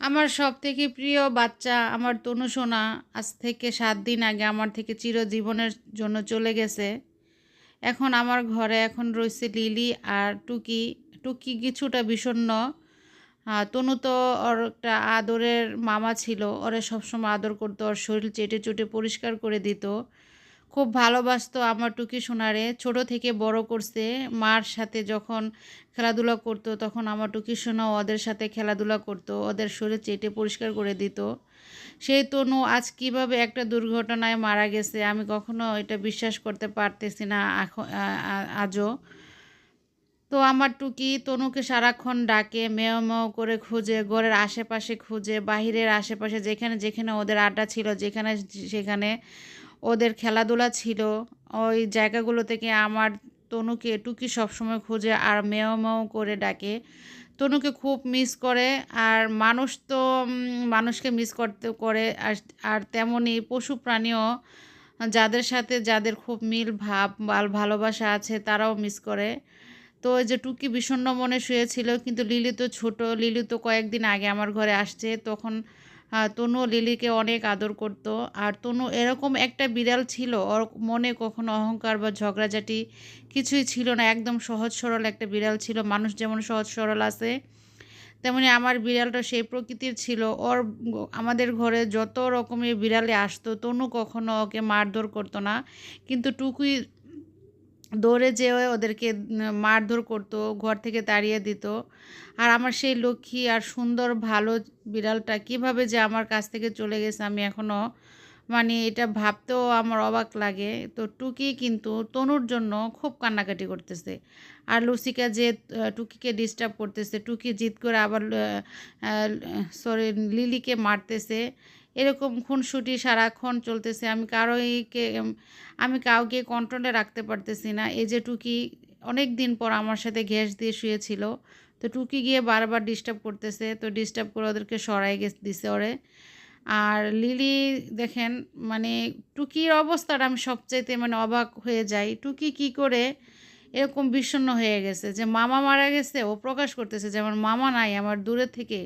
আমার সব থেকে প্রিয় বাচ্চা আমার তনু সোনা আজ থেকে সাত দিন আগে আমার থেকে চিরজীবনের জন্য চলে গেছে। এখন আমার ঘরে এখন রয়েছে লিলি আর টুকি। টুকি কিছুটা বিষণ্ণ। আহ, তনু তো ওর একটা আদরের মামা ছিল। ওরে সবসময় আদর করতো ওর শরীর চেটে চুটে পরিষ্কার করে দিত। খুব ভালোবাসতো আমার টুকি সোনারে। ছোট থেকে বড় করছে। মার সাথে যখন খেলাধুলা করতো, তখন আমার টুকি সোনাও ওদের সাথে খেলাধুলা করতো। ওদের শরীর চেটে পরিষ্কার করে দিত। সেই তনু আজ কীভাবে একটা দুর্ঘটনায় মারা গেছে, আমি কখনো এটা বিশ্বাস করতে পারতেছি না আজও। তো আমার টুকি তনুকে সারাক্ষণ ডাকে মেয় মেয় করে খুঁজে, ঘরের আশেপাশে খুঁজে, বাহিরের আশেপাশে যেখানে যেখানে ওদের আড্ডা ছিল, যেখানে সেখানে ওদের খেলাধুলা ছিল। ওই জায়গাগুলো থেকে আমার তনুকে টুকি সবসময় খুঁজে আর মেয় মেয় করে ডাকে। তনুকে খুব মিস করে আর মানুষ তো মানুষকে মিস করতে, করে আর আর তেমনই পশু প্রাণীও যাদের সাথে যাদের খুব মিল ভাব ভালোবাসা আছে তারাও মিস করে। তো ওই যে টুকি বিষণ্ণ মনে শুয়েছিল, কিন্তু লিলি তো ছোট, লিলি তো কয়েকদিন আগে আমার ঘরে আসছে। তখন তনু লিলিকে অনেক আদর করতো। আর তনু এরকম একটা বিড়াল ছিল, ওর মনে কখনো অহংকার বা ঝগড়াঝাটি কিছুই ছিল না। একদম সহজ সরল একটা বিড়াল ছিল, মানুষ যেমন সহজ সরল আছে, তেমনি আমার বিড়ালটা সেই প্রকৃতির ছিল। ওর আমাদের ঘরে যত রকমের বিড়ালে আসতো, তনু কখনো ওকে মারধর করতো না। কিন্তু টুকুই দৌড়ে যেয়ে ওদেরকে মারধর করতো, ঘর থেকে তাড়িয়ে দিত। আর আমার সেই লক্ষ্মী আর সুন্দর ভালো বিড়ালটা কীভাবে যে আমার কাছ থেকে চলে গেছে আমি এখনও মানে এটা ভাবতেও আমার অবাক লাগে। তো টুকি কিন্তু তনুর জন্য খুব কান্নাকাটি করতেছে। আর লুসিকা যে টুকিকে ডিস্টার্ব করতেছে, টুকি জিদ করে আবার সরি লিলিকে মারতেছে। এরকম খুনসুটি সারাক্ষণ চলতেছে। আমি কারোইকে, আমি কাউকে কন্ট্রোলে রাখতে পারতেছি না। এই যে টুকি অনেক দিন পর আমার সাথে গ্যাস দিয়ে শুয়েছিল। তো টুকি গিয়ে বারবার ডিস্টার্ব করতেছে। তো ডিস্টার্ব করে ওদেরকে সরাই গেছে, দিছে ওরে। আর লিলি দেখেন মানে টুকির অবস্থাটা আমি সবচাইতে মানে অবাক হয়ে যাই। টুকি কি করে এরকম বিষণ্ণ হয়ে গেছে যে মামা মারা গেছে, ও প্রকাশ করতেছে যে আমার মামা নাই, আমার দূরে থেকে।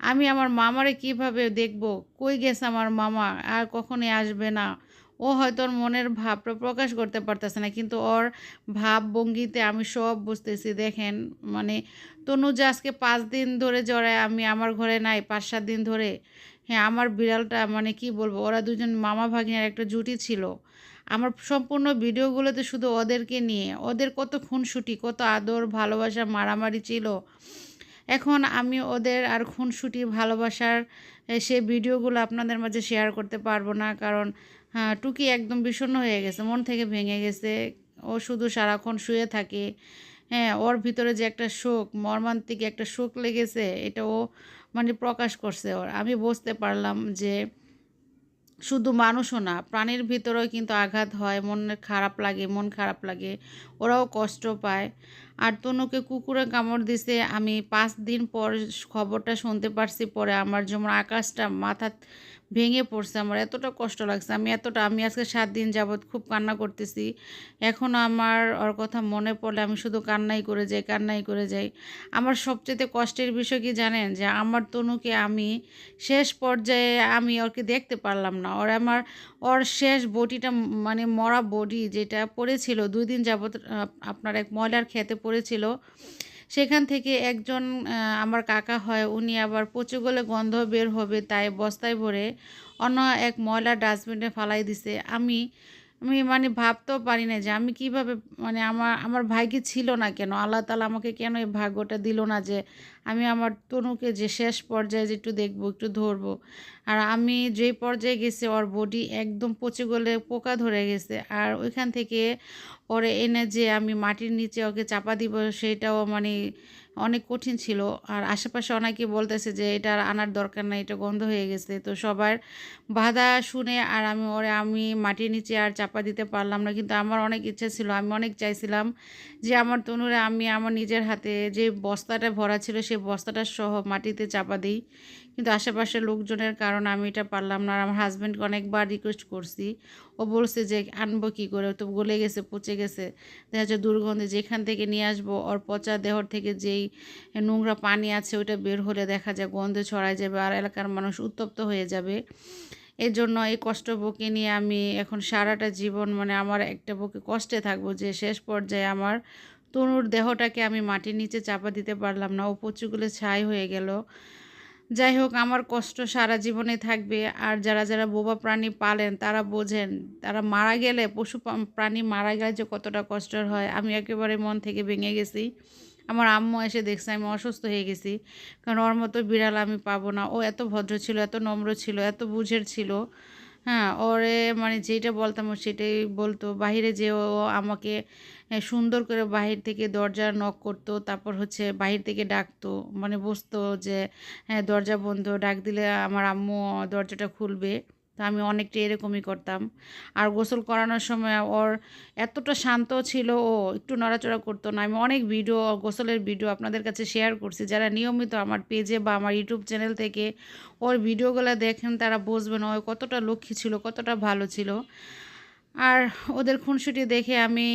আমি আমার মামারে কীভাবে দেখব? কই গেছে আমার মামা? আর কখনই আসবে না। ও হয়তো ওর মনের ভাবটা প্রকাশ করতে পারতেছে না, কিন্তু ওর ভাব ভঙ্গিতে আমি সব বুঝতেছি। দেখেন মানে তনু আজকে পাঁচ দিন ধরে জড়ায় আমি আমার ঘরে নাই, পাঁচ সাত দিন ধরে। হ্যাঁ আমার বিড়ালটা মানে কি বলব, ওরা দুজন মামা ভাগিনার একটা জুটি ছিল। আমার সম্পূর্ণ ভিডিওগুলোতে শুধু ওদেরকে নিয়ে, ওদের কত খুনসুটি, কত আদর, ভালোবাসা, মারামারি ছিল। এখন আমি ওদের আর খুনসুটি, ভালোবাসার সে ভিডিওগুলো আপনাদের মাঝে শেয়ার করতে পারব না, কারণ টুকি একদম বিষণ্ণ হয়ে গেছে, মন থেকে ভেঙে গেছে। ও শুধু সারাক্ষণ শুয়ে থাকে। হ্যাঁ ওর ভিতরে যে একটা শোক, মর্মান্তিক একটা শোক লেগেছে, এটা ও মানে প্রকাশ করছে ওর। আমি বুঝতে পারলাম যে শুধু মানুষও না, প্রাণীর ভিতরেও কিন্তু আঘাত হয় মনের খারাপ লাগে, মন খারাপ লাগে, ওরাও কষ্ট পায়। আর তনুকে কুকুরে কামড় দিছে, আমি পাঁচ দিন পর খবরটা শুনতে পারছি, পরে আমার যেমন আকাশটা মাথা ভেঙে পড়ছে আমার, এতটা কষ্ট লাগছে। আমি এতটা, আমি আজকে সাত দিন যাবৎ খুব কান্না করতেছি। এখন আমার ওর কথা মনে পড়লে আমি শুধু কান্নাই করে যাই, কান্নাই করে যাই। আমার সবচেয়ে কষ্টের বিষয় কি জানেন? যে আমার তনুকে আমি শেষ পর্যায়ে আমি ওকে দেখতে পারলাম না। ওর আমার, ওর শেষ বডিটা মানে মরা বডি যেটা পড়েছিল, দুই দিন যাবৎ আপনার এক ময়লার খেতে পড়েছিল। সেখান থেকে একজন আমার কাকা হয়, উনি আবার পচে গলে গন্ধ বের হবে, তাই বস্তায় ভরে অন্য এক ময়লা ডাস্টবিনে ফালাই দিছে। আমি আমি মানে ভাবতেও পারি না যে আমি কীভাবে মানে আমার আমার ভাগ্যে ছিল না কেন? আল্লাহ তালা আমাকে কেন এই ভাগ্যটা দিল না যে আমি আমার তনুকে যে শেষ পর্যায়ে যে একটু দেখব, একটু ধরবো? আর আমি যেই পর্যায়ে গেছি, ওর বডি একদম পচে গলে পোকা ধরে গেছে। আর ওইখান থেকে ওরে এনে যে আমি মাটির নিচে ওকে চাপা দিব, সেটাও মানে অনেক কঠিন ছিল। আর আশেপাশে অনেকে বলতেছে যে, এটা আনার দরকার নাই, এটা গন্ধ হয়ে গেছে। তো সবার বাধা শুনে আর আমি ওরে, আমি মাটির নিচে আর চাপা দিতে পারলাম না। কিন্তু আমার অনেক ইচ্ছা ছিল, আমি অনেক চাইছিলাম যে, আমার তনুরে আমি আমার নিজের হাতে যে বস্তাটা ভরা ছিল সেই বস্তাটা সহ মাটিতে চাপা দিই। কিন্তু আশেপাশের লোকজনের কারণে আমি এটা পারলাম না। আর আমার হাজব্যান্ডকে অনেকবার রিকোয়েস্ট করছি। ও বলছে যে, আনব কী করে? তো গলে গেছে, পচে গেছে। দেখা যাচ্ছে দুর্গন্ধে যেখান থেকে নিয়ে আসব, ওর পচা দেহর থেকে যেই নোংরা পানি আছে, ওইটা বের হলে দেখা যায় গন্ধ ছড়ায় যাবে আর এলাকার মানুষ উত্তপ্ত হয়ে যাবে। এই জন্য এই কষ্ট বুকে নিয়ে আমি এখন সারাটা জীবন মানে আমার একটা বুকে কষ্টে থাকব যে, শেষ পর্যায়ে আমার তনুর দেহটাকে আমি মাটির নিচে চাপা দিতে পারলাম না। ও পচুগুলো ছাই হয়ে গেল। যাই হোক, আমার কষ্ট সারা জীবনে থাকবে। আর যারা যারা বোবা প্রাণী পালেন, তারা বোঝেন, তারা মারা গেলে, পশু প্রাণী মারা গেলে যে কতটা কষ্টের হয়। আমি একেবারে মন থেকে ভেঙে গেছি। আমার আম্মু এসে দেখছে, আমি অসুস্থ হয়ে গেছি। কারণ ওর মতো বিড়াল আমি পাবো না। ও এত ভদ্র ছিল, এত নম্র ছিল, এত বুঝের ছিল। হ্যাঁ ওরে মানে যেটা বলতাম সেটাই বলতো। বাহিরে যে ও আমাকে সুন্দর করে বাহির থেকে দরজা নক করতো, তারপর হচ্ছে বাহির থেকে ডাকতো। মানে বসতো যে হ্যাঁ দরজা বন্ধ, ডাক দিলে আমার আম্মু দরজাটা খুলবে। তো আমি অনেকটা এরকমই করতাম। আর গোসল করানোর সময় ওর এতটা শান্ত ছিল, ও একটু নড়াচড়া করতো না। আমি অনেক ভিডিও, গোসলের ভিডিও আপনাদের কাছে শেয়ার করছি। যারা নিয়মিত আমার পেজে বা আমার ইউটিউব চ্যানেল থেকে ওর ভিডিওগুলো দেখেন, তারা বুঝবেন ও কতটা লক্ষ্মী ছিল, কতটা ভালো ছিল। আর ওদের খুনসুটি দেখে আমি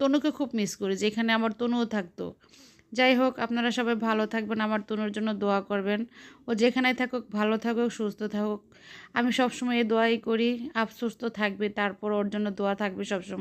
তনুকে খুব মিস করি, যেখানে আমার তনুও থাকতো। যাই হোক, আপনারা সবাই ভালো থাকবেন, আমার তনুর জন্য দোয়া করবেন। ও যেখানে থাকুক, ভালো থাকুক, সুস্থ থাকুক। আমি সবসময় এই দোয়াই করি আপ সুস্থ থাকবে তারপর ওর জন্য দোয়া থাকবে সবসময়।